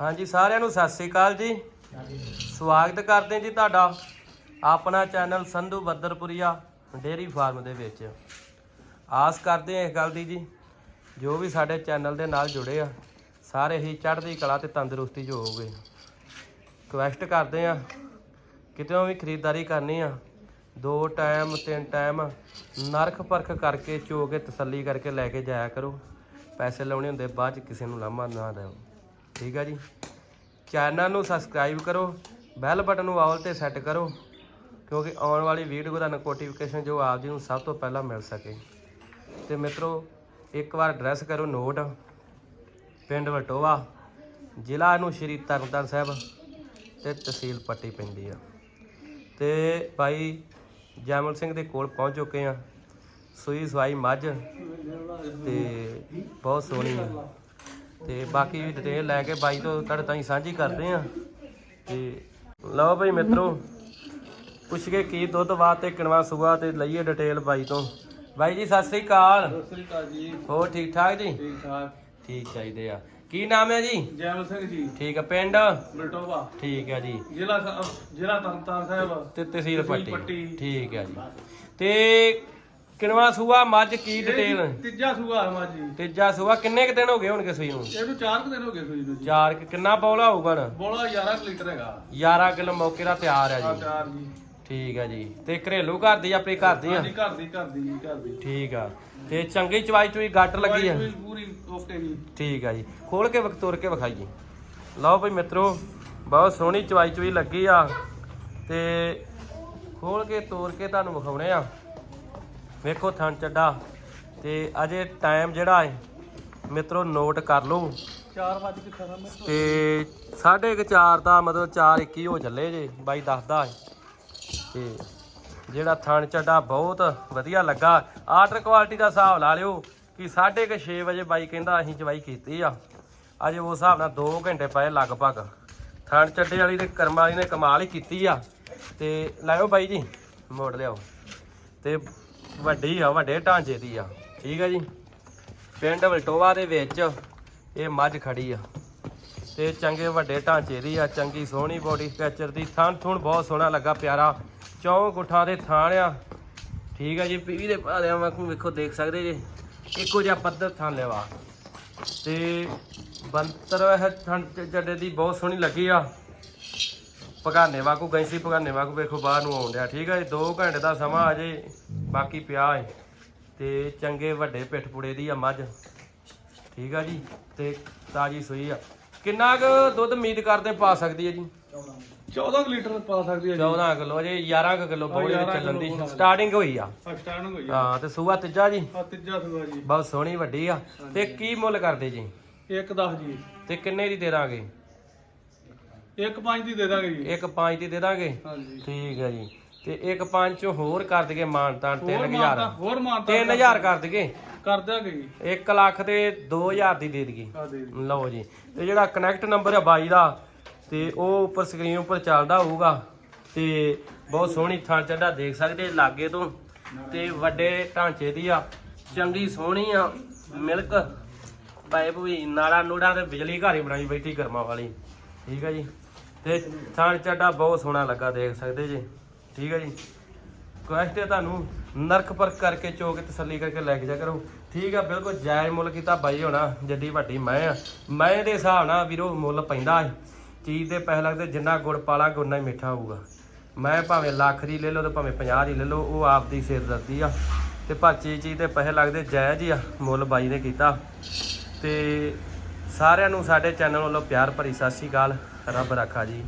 ਹਾਂਜੀ, ਸਾਰਿਆਂ ਨੂੰ ਸਤਿ ਸ੍ਰੀ ਅਕਾਲ ਜੀ। ਸਵਾਗਤ ਕਰਦੇ ਜੀ ਤੁਹਾਡਾ ਆਪਣਾ channel Sandhu Badarpuria dairy farm ਦੇ ਵਿੱਚ। ਆਸ ਕਰਦੇ ਹਾਂ ਇਸ ਗੱਲ ਦੀ ਜੀ, ਜੋ ਵੀ ਸਾਡੇ ਚੈਨਲ ਦੇ ਨਾਲ ਜੁੜੇ ਆ, ਸਾਰੇ ਹੀ ਚੜ੍ਹਦੀ ਕਲਾ ਤੇ ਤੰਦਰੁਸਤੀ ਚ ਹੋਵੋਗੇ। ਰਿਕਵੈਸਟ ਕਰਦੇ ਆ ਕਿਤੇ ਵੀ ਖਰੀਦਦਾਰੀ ਕਰਨੀ ਆ, ਦੋ ਟਾਈਮ, ਤਿੰਨ ਟਾਈਮ ਨਰਖ ਪਰਖ ਕਰਕੇ ਚੋ ਕੇ ਤਸੱਲੀ ਕਰਕੇ ਲੈ ਕੇ ਜਾਇਆ ਕਰੋ। ਪੈਸੇ ਲਾਉਣੇ ਹੁੰਦੇ, ਬਾਅਦ ਚ ਕਿਸੇ ਨੂੰ ਲਾਮਾ ਨਾ ਦਿਓ। ਠੀਕ ਆ ਜੀ। ਚੈਨਲ ਨੂੰ ਸਬਸਕ੍ਰਾਈਬ ਕਰੋ, ਬੈਲ ਬਟਨ ਨੂੰ ਆਲ ਤੇ ਸੈੱਟ ਕਰੋ, ਕਿਉਂਕਿ ਆਉਣ ਵਾਲੀ ਵੀਡੀਓ ਦਾ ਨੋਟੀਫਿਕੇਸ਼ਨ ਜੋ ਆਪ ਜੀ ਨੂੰ ਸਭ ਤੋਂ ਪਹਿਲਾਂ ਮਿਲ ਸਕੇ। ਤੇ ਮਿੱਤਰੋ, ਇੱਕ ਵਾਰ ਐਡਰੈਸ ਕਰੋ ਨੋਟ, ਪਿੰਡ ਵਟੋਵਾ, ਜ਼ਿਲ੍ਹਾ ਨੂੰ ਸ਼੍ਰੀ ਤਰਨਤਾਰਨ ਸਾਹਿਬ ਤੇ ਤਹਿਸੀਲ ਪੱਟੀ ਪੈਂਦੀ ਆ। ਤੇ ਭਾਈ ਜੈਮਲ ਸਿੰਘ ਦੇ ਕੋਲ ਪਹੁੰਚ ਚੁੱਕੇ ਆ। ਸੂਈ ਸਵਾਈ ਮੱਝ ਤੇ ਬਹੁਤ ਸੋਹਣੀ ਆ। ਤੇ ਬਾਕੀ ਡਿਟੇਲ ਲੈ ਕੇ ਬਾਈ ਤੋਂ ਤੁਹਾਡੇ ਤਾਈਂ ਸਾਂਝੀ ਕਰਦੇ ਆ। ਤੇ ਲਓ ਭਾਈ ਮਿੱਤਰੋ ਪੁੱਛ ਕੇ ਕੀ ਦੁੱਧ ਬਾਤ ਤੇ ਕਿਣਵਾ ਸੂਆ ਤੇ ਲਈਏ ਡਿਟੇਲ ਬਾਈ ਤੋਂ। ਬਾਈ ਜੀ ਸਤਿ ਸ੍ਰੀ ਅਕਾਲ। ਸਤਿ ਸ੍ਰੀ ਅਕਾਲ ਜੀ। ਹੋਰ ਠੀਕ ਠਾਕ ਜੀ? ਠੀਕ ਠਾਕ। ਠੀਕ ਚਾਹੀਦੇ ਆ। ਕੀ ਨਾਮ ਹੈ ਜੀ? ਜੈਮਲ ਸਿੰਘ ਜੀ। ਠੀਕ ਆ ਪਿੰਡ? ਬਲਟੋਵਾ ਠੀਕ ਹੈ ਜੀ। ਜ਼ਿਲ੍ਹਾ ਜ਼ਿਲ੍ਹਾ ਤਰਨਤਾਰਨ ਸਾਹਿਬ। ਤੇ ਤਹਿਸੀਲ ਪੱਟੀ। ਪੱਟੀ। ਠੀਕ ਹੈ ਜੀ। ਤੇ ਕਿਣਵਾ ਸੂਆ ਮੱਝ ਕੀ ਡਿਟੇਲ ਤੀਜਾ ਸੂਆ ਹੈ ਮਾਜੀ ਤੀਜਾ ਸੂਆ ਕਿੰਨੇ ਕੁ ਦਿਨ ਹੋ ਗਏ ਹੋਣਗੇ ਸੂਈ ਨੂੰ? ਇਹਨੂੰ 4 ਦਿਨ ਹੋ ਗਏ ਸੂਈ ਨੂੰ ਜੀ। ਕੁ- ਕਿੰਨਾ ਬੌਲਾ ਹੋਊਗਾ ਨਾ ਬੋਲਾ 11 ਕੁ ਲੀਟਰ ਹੈਗਾ। 11 ਕਿਲੋ ਮੌਕੇ ਦਾ ਤਿਆਰ ਹੈ ਜੀ। ਚਾਰ ਜੀ। ਠੀਕ ਹੈ ਜੀ। ਤੇ ਘਰੇਲੂ ਘਰ ਦੀ ਆਪਣੀ ਘਰ ਦੀ ਆ? ਹਾਂਜੀ ਘਰ ਦੀ ਘਰ ਦੀ ਜੀ ਘਰ ਦੀ। ਠੀਕ ਆ। ਤੇ ਚੰਗੀ ਚਵਾਈ ਚੁਈ ਗੱਟ ਲੱਗੀ ਆ? ਦਵਾਈ ਪੂਰੀ ਓਕੇ ਜੀ। ਠੀਕ ਆ ਜੀ। ਖੋਲ ਕੇ ਵਕ- ਤੋੜ ਕੇ ਵਿਖਾਈਏ ਲਓ ਭਾਈ ਮਿੱਤਰੋ ਬਹੁਤ ਸੋਹਣੀ ਚਵਾਈ ਚੁਈ ਲੱਗੀ ਆ। ਤੇ ਖੋਲ ਕੇ ਤੋੜ ਕੇ ਤੁਹਾਨੂੰ ਵਿਖਾਉਣੇ ਆ। ਵੇਖੋ ਥਣ ਚੱਡਾ। ਤੇ ਅਜੇ ਟਾਈਮ ਜਿਹੜਾ ਹੈ ਮਿੱਤਰੋ ਨੋਟ ਕਰ ਲਓ 4 ਵਜੇ ਕੇ 18 ਮਿੰਟ ਤੇ 4:30 ਦਾ ਮਤਲਬ 4:21 ਹੋ ਚੱਲੇ ਜੇ ਬਾਈ ਦੱਸਦਾ ਹੈ। ਤੇ ਜਿਹੜਾ ਥਣ ਚੱਡਾ ਬਹੁਤ ਵਧੀਆ ਲੱਗਾ। ਆਰਡਰ ਕੁਆਲਿਟੀ ਦਾ ਹਿਸਾਬ ਲਾ ਲਿਓ ਕਿ 6:30 ਵਜੇ ਬਾਈ ਕਹਿੰਦਾ ਅਸੀਂ ਚਵਾਈ ਕੀਤੀ ਆ। ਅਜੇ ਉਸ ਹਿਸਾਬ ਨਾਲ 2 ਘੰਟੇ ਪਏ ਲਗਭਗ। ਥਣ ਚੱਡੇ ਵਾਲੀ ਤੇ ਕਰਮਾ ਵਾਲੀ ਨੇ ਕਮਾਲ ਹੀ ਕੀਤੀ ਆ। ਤੇ ਲਾਇਓ ਬਾਈ ਜੀ ਮੋੜ ਲਿਆਓ। ਤੇ ਵੱਡੀ ਆ, ਵੱਡੇ ਢਾਂਚੇ ਦੀ ਆ। ਠੀਕ ਆ ਜੀ? ਪਿੰਡ ਵਲਟੋਵਾ ਦੇ ਵਿੱਚ ਇਹ ਮੱਝ ਖੜੀ ਆ। ਤੇ ਚੰਗੇ ਵੱਡੇ ਢਾਂਚੇ ਦੀ ਆ, ਚੰਗੀ ਸੋਹਣੀ ਬੋਡੀ ਸਟ੍ਰਕਚਰ ਦੀ। ਥਣ ਥੁਣ ਬਹੁਤ ਸੋਹਣਾ ਲੱਗਾ ਪਿਆਰਾ। ਚੌਂ ਗੁੱਠਾਂ ਦੇ ਥਾਣ ਆ। ਠੀਕ ਆ ਜੀ? ਪੀਵੀ ਦੇ ਭਾਲਿਆਂ ਵਾਂਗੂ ਵੇਖੋ, ਦੇਖ ਸਕਦੇ ਜੇ? ਇੱਕੋ ਜਿਹਾ ਪੱਧਰ ਥਾਂ ਲੈਵਾ ਤੇ ਬੰਤਰ ਇਹ ਥਣ ਚ- ਜੱਡੇ ਦੀ ਬਹੁਤ ਸੋਹਣੀ ਲੱਗੀ ਆ। ਪਗਾਨੇ ਵਾਂਗੂ, ਗੈਂਸੀ ਪਗਾਨੇ ਵਾਂਗੂ ਵੇਖੋ, ਬਾਹਰ ਨੂੰ ਆਉਣ ਡਿਆ। ਠੀਕ ਆ ਜੀ? 2 ਘੰਟੇ ਦਾ ਸਮਾਂ ਅਜੇ ਬਾਕੀ ਪਿਆ ਹੈ ਤੇ ਚੰਗੇ ਵੱਡੇ ਪਿੱਠ ਪੁੜੇ ਦੀ ਆ ਮੱਝ। ਠੀਕ ਆ ਜੀ ਤੇ ਤਾਜੀ ਸੂਈ ਆ। ਕਿੰਨਾ ਕੁ ਦੁੱਧ ਉਮੀਦ ਕਰਦੇ ਪਾ ਸਕਦੀ ਹੈ ਜੀ? 14 ਕੁ ਲੀਟਰ ਪਾ ਸਕਦੀ ਹੈ ਜੀ। 14 ਕਿਲੋ ਜੇ 11 ਕੁ ਕਿਲੋ ਬੋਲੀ ਹਾਂ, ਵਿੱਚ 11 ਚੱਲਣ ਦੀ। ਸਟਾਰਟਿੰਗ ਹੋਈ ਆ। ਆ ਸਟਾਰਟਿੰਗ ਹੋਈ ਆ। ਹਾਂ ਤੇ ਸੂਆ ਤੀਜਾ ਜੀ? ਆ ਤੀਜਾ ਸੂਆ ਜੀ। ਬਹੁਤ ਸੋਹਣੀ ਵੱਡੀ ਆ। ਤੇ ਕੀ ਮੁੱਲ ਕਰਦੇ ਜੀ? 1 10 ਜੀ। ਤੇ ਕਿੰਨੇ ਦੀ ਦੇ ਦਾਂਗੇ? 1 5 ਦੀ ਦੇ ਦਾਂਗੇ ਜੀ। ਇੱਕ ਪੰਜ ਦੀ ਦੇ ਦਾਂਗੇ? ਹਾਂਜੀ। ਠੀਕ ਹੈ ਜੀ। ਤੇ ਇੱਕ ਪੰਜ ਚ ਹੋਰ ਕਰ ਦਈਏ ਮਾਨਤਾਨ ਹੋਰ 3000 ਮਾਨਤਾ ਹੋਰ ਮਾਨਤਾ 3000 ਕਰ ਦਈਏ ਕਰ ਦਿਆਂਗੇ ਜੀ। 1 ਲੱਖ ਤੇ 2000 ਦੀ ਦੇ ਦਈਏ ਆ ਲਓ ਜੀ। ਤੇ ਜਿਹੜਾ ਕਨੈਕਟ ਨੰਬਰ ਹੈ ਬਾਈ ਦਾ ਤੇ ਉਹ ਉੱਪਰ ਸਕਰੀਨ ਉੱਪਰ ਚੱਲਦਾ ਹੋਊਗਾ। ਤੇ ਬਹੁਤ ਸੋਹਣੀ ਥਾਂ ਚੱਡਾ ਦੇਖ ਸਕਦੇ ਲਾਗੇ ਤੋਂ। ਤੇ ਵੱਡੇ ਢਾਂਚੇ ਦੀ ਆ। ਚੰਗੀ ਸੋਹਣੀ ਆ ਮਿਲਕ। ਪਾਈਪ ਵੀ ਨਾੜਾ ਨੂੜਾ ਤੇ ਬਿਜਲੀ ਘਰ ਹੀ ਬਣਾਈ ਬੈਠੀ ਕਰਮਾ ਵਾਲੀ। ਠੀਕ ਹੈ ਜੀ। ਤੇ ਥਾਂ ਚੱਡਾ ਬਹੁਤ ਸੋਹਣਾ ਲੱਗਾ ਦੇਖ ਸਕਦੇ ਜੀ। ਠੀਕ ਹੈ ਜੀ। ਕੁਐਸਟ ਹੈ ਤੁਹਾਨੂੰ, ਨਰਕ ਪਰਖ ਕਰਕੇ ਚੋ ਕੇ ਤਸੱਲੀ ਕਰਕੇ ਲੈ ਕੇ ਜਾ ਕਰੋ। ਠੀਕ ਆ, ਬਿਲਕੁਲ ਜਾਇਜ਼ ਮੁੱਲ ਕੀਤਾ ਬਾਈ ਹੋਣਾ, ਜੱਡੀ ਵੱਡੀ ਮੈਂ ਆ। ਮੈਂ ਦੇ ਹਿਸਾਬ ਨਾਲ ਵੀਰੋ, ਮੁੱਲ ਪੈਂਦਾ ਹੈ ਚੀਜ਼ ਦੇ ਪੈਸੇ ਲੱਗਦੇ, ਜਿੰਨਾ ਗੁੜ ਪਾਲਾ ਉਨਾ ਹੀ ਮਿੱਠਾ ਹੋਊਗਾ। ਮੈਂ ਭਾਵੇਂ ਲੱਖ ਦੀ ਲੈ ਲਓ ਤੇ ਭਾਵੇਂ 50 ਦੀ ਲੈ ਲਓ, ਉਹ ਆਪ ਦੀ ਸਿਰਦਰਦੀ ਆ। ਤੇ ਪਰ ਚੀਜ਼ ਚੀਜ਼ ਦੇ ਪੈਸੇ ਲੱਗਦੇ, ਜਾਇਜ਼ ਹੀ ਆ, ਮੁੱਲ ਬਾਈ ਨੇ ਕੀਤਾ। ਤੇ ਸਾਰਿਆਂ ਨੂੰ ਸਾਡੇ ਚੈਨਲ ਵੱਲੋਂ ਪਿਆਰ ਭਰੀ ਸਤਿ ਸ਼੍ਰੀ ਅਕਾਲ। ਰੱਬ ਰੱਖਾ ਜੀ।